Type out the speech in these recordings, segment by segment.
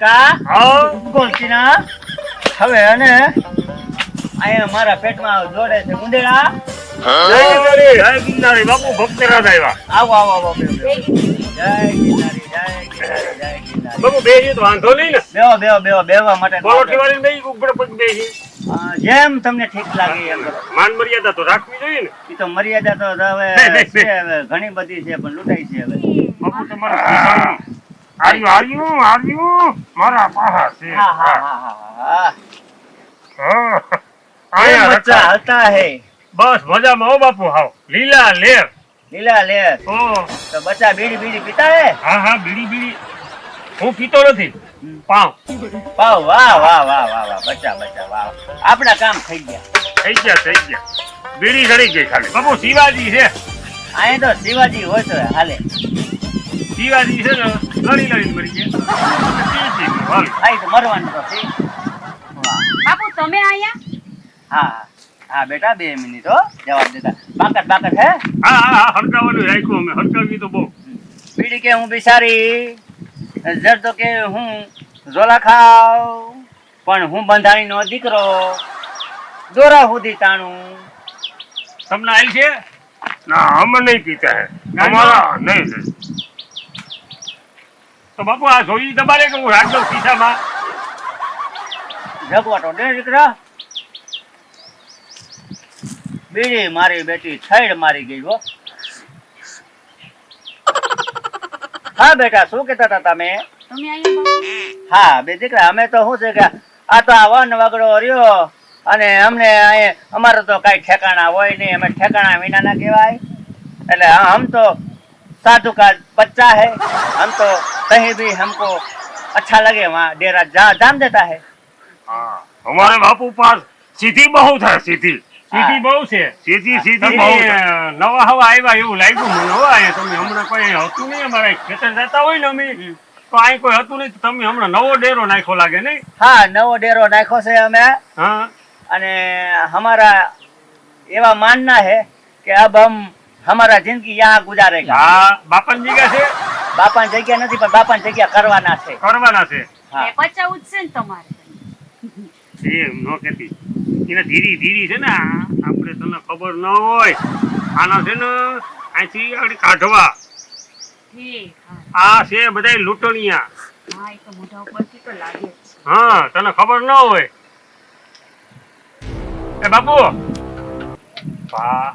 કા હા. ગોલકીના હવે અને અહીંયા મારા પેટમાં જોડે છે ઉંદેડા જય ગિરનારી. જય ગિરનારી. બાપુ ભક્તરાજ આવ્યા આવો આવો આવો બેહો, બેહો. જય ગિરનારી જય જય બાપુ બેસી તો વાંધો નહીં ને. બેહો બેહો બેહો બેહવા માટે બોલો ઠેવારી બેસી ઉપર પછી બેસી જેમ તમને ઠીક લાગે એમ. માન મર્યાદા તો રાખવી જોઈએ ને. એ તો મર્યાદા તો હવે ઘણી બધી છે પણ લૂંટાઈ છે હવે. બાપુ તમારા આર્યું આર્યું આર્યું મારા પાહા છે. હા આયા હતા હે બસ મજામાં ઓ બાપુ હાવ. લીલા લેર. લીલા લેર. ઓ તો બચ્ચા બીડી બીડી પીતા હે? હા હા બીડી બીડી. હું પીતો નથી. પાવ. પાવ વાહ વાહ વાહ વાહ વાહ બચ્ચા બચ્ચા વાહ. આપણા કામ થઈ ગયા. થઈ ગયા થઈ ગયા. બીડી ચડી ગઈ ખાલી. બાપુ શિવાજી છે. અહીંયા તો શિવાજી હોય તો હાલે. શિવાજી છે ને લડી લડી મરી ગયા. થાય તો મરવાનું તો છે. બાપુ તમે આયા? હા હા બેટા બે મિનિટ હો જવાબ દેતા. બાકટ બાકટ હે? હા હા હા હરકાવાનું રાખ્યું અમે. હરકાવી તો બહુ. બીડી કે હું બિચારી જર તો કે હું ઝોલા ખાવ પણ હું બંધાણી નો દીકરો દોરા સુધી તાણું. તમને આવી છે? ના અમે નહીં પીતા હે. અમારા નહીં નહીં. તો બાપુ આ સોઈ તમારે કે હું રાખજો ખિસ્સામાં? જગવાટો ને દીકરા. બીજી મારી બેટી છેડ મારી ગઈ હો. હા બેટા શું કહેતા હતા તમે? હા બે દીકરા અમે તો શું છે કે આ તો આ વન વગડો રહ્યો અને અમને અમારો તો કઈ ઠેકાણા હોય નહીં. અમે ઠેકાણા વિના ના કહેવાય. એટલે હમ તો સાધુ કા બચ્ચા હે. આમ તો कहीं भी हमको अच्छा लगे वहाँ डेरा जा जान देता है હા અમારે બાપુ પાસ સીધી બહુ થાય સીધી સીધી બહુ છે સીધી સીધી તમે બહુ થાય નવા હવા આવ્યા એવું લાગ્યું મને હો અહીંયા તમે હમણાં કોઈ હતું નહીં અમારે ખેતર જતા હોય ને અમે તો અહીં કોઈ હતું નહીં તો તમે હમણાં નવો ડેરો નાખ્યો લાગે નહીં हाँ नवो डेरो नाखो से हमें હા અને हमारा एवा मानना है कि अब हम हमारा जिंदगी यहाँ गुजारेगा હા બાપાની જગ્યા છે બાપાની જગ્યા નથી પણ બાપાની જગ્યા કરવાના છે. કરવાના છે. એ જ છે ને તમારે. એમ ન કેતી એને ધીરી ધીરી છે ને આપણે તને ખબર ન હોય આના છે ને અહીંથી આગળ કાઢવા. આ છે બધાય લૂંટણીયા. હા એ તો મોઢા ઉપરથી તો લાગે જ છે. હા તને ખબર ન હોય. એ બાપુ. હા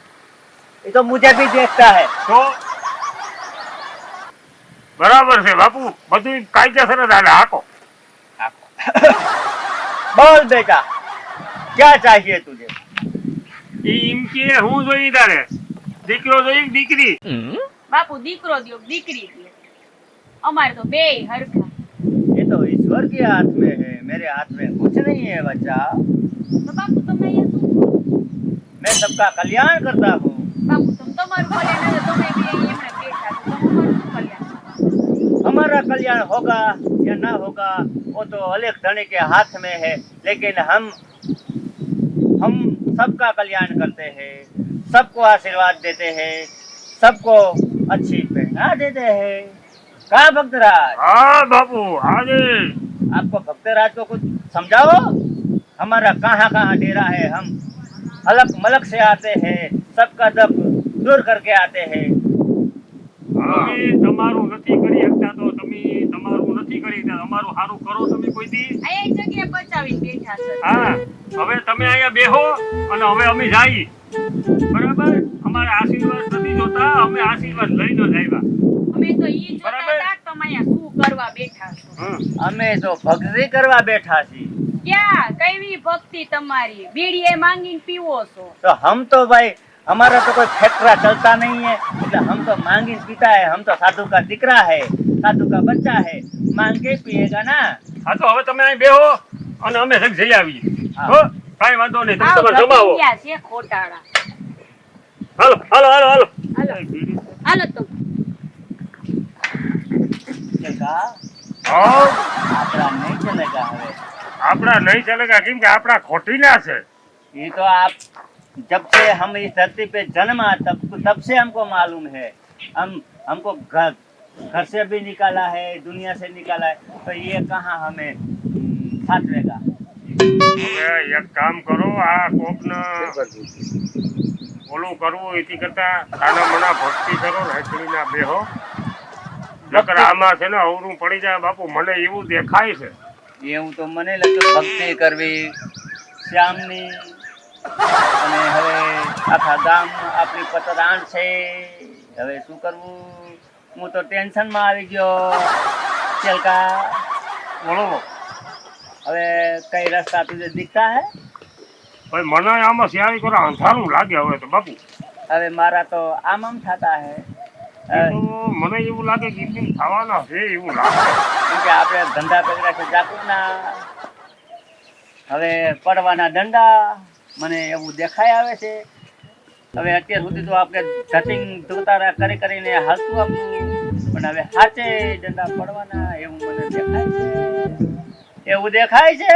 ये तो मुझे भी देखता है તો બરાબર છે બાપુ બધું કાયદેસર જ હાલે હાકો बोल बेटा क्या चाहिए तुझे એમ કે હું જોઈ તારે દીકરો જોઈ કે દીકરી બાપુ દીકરો દ્યો કે દીકરી દ્યો અમારે તો બે હરખા ये तो ईश्वर के हाथ में है मेरे हाथ में कुछ नहीं है बच्चा તો બાપુ તમે અહીંયા શું કરો? मैं सबका कल्याण करता हूँ हमारा कल्याण होगा या ना होगा वो तो अलग धने के हाथ में है लेकिन हम हम सबका कल्याण करते हैं सबको आशीर्वाद देते हैं सबको अच्छी प्रेरणा देते हैं। कहा भक्तराज हाँ बाबू आगे। आपको भक्तराज को कुछ समझाओ? हमारा कहाँ कहाँ डेरा है हम अलग मलक से आते हैं सबका दुख दूर करके आते हैं તમે તમારું નથી કરી શકતા તો તમે તમારું નથી કરી શકતા અમારું સારું કરો તમે કોઈ દી અહીંયા એક જગ્યાએ બચાવીને બેઠા છે હા હવે તમે અહીંયા બેહો અને હવે અમે જઈએ બરાબર અમારે આશીર્વાદ નથી જોતા અમે આશીર્વાદ લઈને જ આવ્યા અમે તો ઈ જોતા બરાબર. હતા કે તમે અહીંયા શું કરવા બેઠા છો હમ. અમે તો ભક્તિ કરવા બેઠા છીએ ક્યાં કઈવી ભક્તિ તમારી બીડી એ માંગીને પીવો છો तो हम तो भाई हमारा तो कोई फैक्ट्रा चलता नहीं है એટલે हम तो मांगी पीता है हम तो साधु का दिकरा है साधु का बच्चा है માંગ के पिएगा ना હા તો હવે તમે અહીં બેહો અને અમે જગ જઈ આવીએ હા. હો કાંઈ વાંધો નહીં તમે આવ તમારે જમાવો ગપિયા છે ખોટાડા હાલો હાલો હાલો હાલો હાલો હાલો તો चलेगा હાવ, आपका नहीं चलेगा हमें આપણા નહીં ચાલેગા કેમ કે આપણા ખોટી ના છે ये तो आप जब से हम इस धरती पे जन्मा तब तब से हमको मालूम है हम हमको घर घर से भी निकाला है दुनिया से निकाला है तो ये कहाँ हमें हम्म, साथ लेगा હવે એક કામ કરો આ કોકને ઓલું કરવું એથી કરતા ખાના મના ભક્તિ કરો રાખડીના બેહો નકર આમાં છે ને અવરું પડી જાય બાપુ મને એવું દેખાય છે એવું તો મને લાગ્યું ભક્તિ કરવી શ્યામની. અને હવે આખા ગામ આપણી પતરાણ છે. હવે શું કરવું? હું તો ટેન્શનમાં આવી ગયો. ચલકા બોલો. હવે કઈ રસ્તા તુજે દીખતા હે? ભાઈ મને આમાં સિયારી કરો અંધારું લાગે હવે તો બાપુ. હવે મારા તો આમ આમ થતા હે. મને એવું લાગે કે થવાના છે એવું લાગે. કે આપણે ધંધા પકડ્યા છે જાકુબના હવે પડવાના દંડા મને એવું દેખાઈ આવે છે. હવે અત્યાર સુધી તો આપણે ધતિંગ ધોતારા કરી કરીને હાલતું આપતું પણ હવે સાચે દંડા પડવાના એવું મને દેખાય છે. એવું દેખાય છે.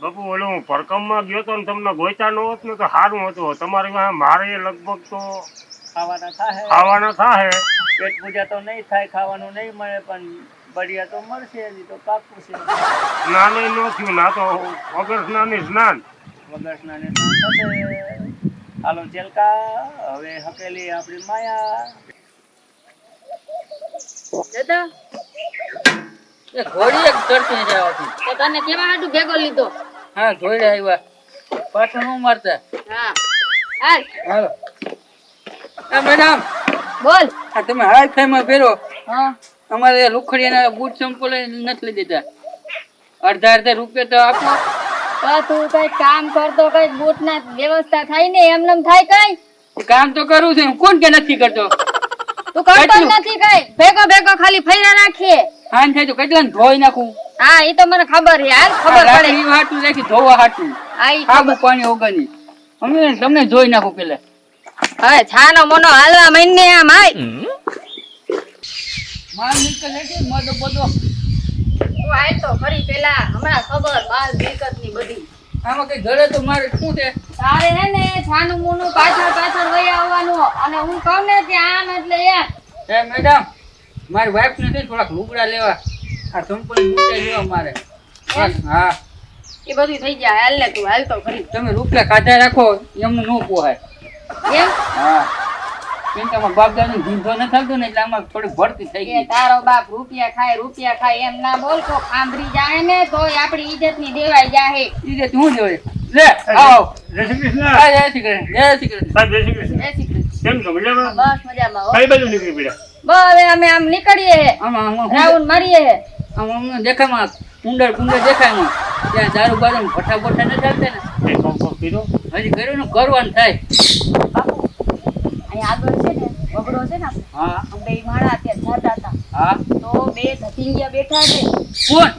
બાપુ ઓલો હું પરકમમાં ગયો તો તમને ગોયતા ન હોત ને તો સારું હતું. તમારે મારે લગભગ તો ખાવાના થાય ખાવાના થાય પેટ પૂજા તો નહીં થાય ખાવાનું નહીં મળે પણ બળિયા તો મળશે હજી તો પાકું છે. નાનું નો થયું ના તો વગર સ્નાની સ્નાન વગર સ્નાને સ્નાન થશે હાલો ચેલકા હવે હકેલી આપણી માયા. દાદા એ ઘોડી એક ચડતી નથી આવતી. તો તને કેવા હાટુ ભેગો લીધો? હા ઘોડી આવ્યા. પાછળ હું મારતા? હા. હાલ. મેડમ. બોલ. આ તમે હાલ ફેમાં ફેરો. હા. અમારે લુખડીયાના બૂટ સંપોલ નથી લઈ દેતા અડધા અડધા રૂપિયા તો આપો. તો તું કઈ કામ કરતો કઈ બૂટ ના વ્યવસ્થા થાય ને એમનેમ થાય કઈ? કામ તો કરવું છે કોણ કે નથી કરતો? તું કરતો નથી કઈ? ભેગો ભેગો ખાલી ફૈરા નાખીએ હાન થાય તો કેટલા ધોઈ નાખું? હા એ તો મને ખબર યાર ખબર પડે. હાટું રાખી ધોવા હાટું. આ પાણી ઓગની અમે તમને જોઈ નાખું પેલા. હવે છાનો મોનો હાલવા મહિને આમ આય માલ નીકળે છે મદ બધો તું આય તો ખરી પેલા હમણાં ખબર માલ મિલકતની બધી. આમાં કઈ ઘરે તો મારે શું છે? તારે હે ને છાનું મોનું પાછળ પાછળ વહી આવવાનું અને હું કહું ને કે આમ એટલે એમ. એ મેડમ મારી વાઈફ ને થઈ થોડાક લુગડા લેવા. આ સંપૂર્ણ બૂટે લેવા મારે. હા. એ બધું થઈ જાય. હાલ ને તું હાલ તો ખરી તમે રૂપિયા કાઢા રાખો એમનું ન પોહાય એમ હા. કેમ બાપ દાદા ધીંધો ન થતો ને એટલે આમાં થોડી ભરતી થઈ ગઈ. તારો બાપ રૂપિયા ખાય રૂપિયા ખાય એમ ના બોલ તો ખાંભરી જાય ને તોય આપણી ઇજ્જતની દેવાઈ જાય ઈ જે જોઈ લે આવો. જય શ્રી કૃષ્ણ. જય શ્રી કૃષ્ણ જય શ્રી કૃષ્ણ. સાહેબ જય શ્રી કૃષ્ણ. જય શ્રી કૃષ્ણ. કેમ છો મજામાં? બસ મજામાં કઈ બાજુ નીકળી પડ્યા? બસ હવે અમે આમ નીકળીએ આમાં રાઉન્ડ મારીએ? આમાં દેખાયમાં કુંડળ કુંડળ દેખાયમાં ત્યાં દારૂ બારૂ ભઠા ભઠ્ઠા ન ચાલતા ને. કોમ કોમ કીધો હજી કર્યું ને કરવાનું થાય. બાપુ અહીંયા આગળ છે ને વગડો છે ને હા. આમ બે ત્યાં જતા હતા. હા. તો બે ધતિંગિયા બેઠા છે. કોણ?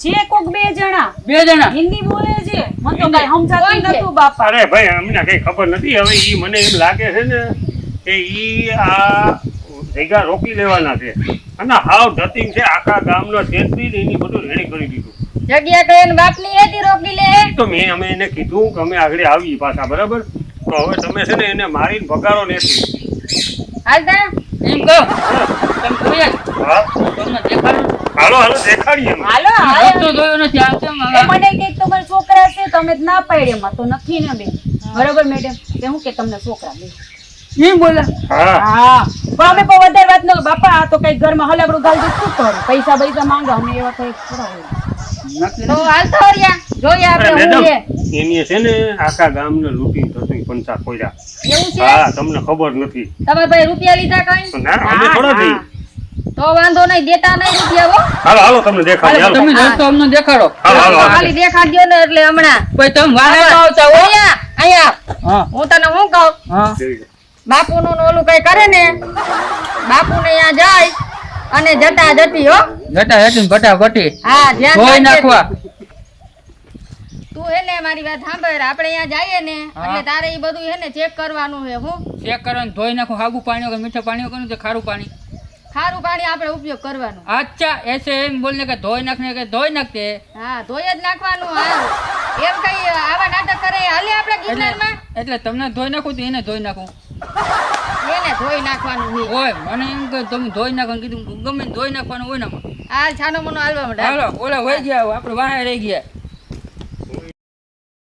છે કોક બે જણા. બે જણા? હિન્દી બોલે છે. મને તો કઈ સમજાતું નતું બાપા. અરે ભાઈ અમને કઈ ખબર નથી. હવે ઈ મને એમ લાગે છે ને કે ઈ આ જગ્યા રોકી લેવાના છે. અને હાવ ધતિંગ છે. આખા ગામનો છેતરી એની બધું રેડી કરી દીધું. જગ્યા કઈ બાપની એથી રોકી લે. તો મેં અમે એને કીધું કે અમે આગળ આવી પાછા બરાબર? તો હવે તમે છે ને એને મારીને ભગાડો ને હાલ તા. એમ કહો. તમે જોયા? હા? તમને દેખાડું. હાલો હાલો દેખાડીએ અમે. હાલો રસ્તો જોયો નથી આ મને કે તમારા છોકરા છે તમે જ ના પાડે એમાં તો નથી ને બરોબર મેડમ કે હું કે તમને છોકરા બે? એમ બોલા? હા. હા. પણ અમે પણ વધારે વાત ન બાપા આ તો કઈ ઘરમાં હલાબડું ગાલ દે શું કરું? પૈસા પૈસા માંગો અમે એવા કઈ હોય. તો નથી. હાલતો રહ્યા. જોઈએ આપણે હું મેડમ એની છે ને આખા ગામને લૂંટી થતું પંચા ખોયા એવું છે? હા તમને ખબર નથી. તમારા ભાઈ રૂપિયા લીધા કઈ? ના અમે થોડા હા. તો વાંધો નહીં દેતા નહીં રૂપિયા હો. હાલો હાલો તમને દેખાડી હાલો, હાલો. તમે રસ્તો અમને દેખાડો. હાલો હાલો ખાલી દેખાડજો ને એટલે હમણાં. કોઈ તમે વારે આવતા હો. અહીંયા અહીંયા. હું. તને શું કહું? બાપુ ને ઓલું કઈ કરે ને? બાપુ ને અહીંયા જાય. અને જટા જટી હો. જટા ને ભટા ભટી હા ધ્યાન ધોઈ નાખવા. તું હે ને મારી વાત સાંભળ આપણે અહીંયા જઈએ ને એટલે તારે એ બધું હે ને ચેક કરવાનું હે હું? ચેક કરવાનું ધોઈ નાખું હાગું પાણી વગર મીઠા પાણી વગર કે ખારું પાણી? ખારું પાણી આપણે ઉપયોગ કરવાનો. અચ્છા એસે એમ બોલને કે ધોઈ નાખને કે ધોઈ નાખતે હા ધોઈ જ નાખવાનું હા. એમ કઈ આવા નાટક કરે હાલે આપણે ગિરનારમાં? એટલે તમને ધોઈ નાખું તો એને ધોઈ નાખું. ધોઈ નાખવાનું છે. ઓય મને એમ કે તમે ધોઈ નાખવાનું કીધું ગમે ધોઈ નાખવાનું હોય ને. હાલ છાનો મનો હાલવા માંડે. હાલો ઓલા હોય ગયા આપણે વાહે રહી ગયા.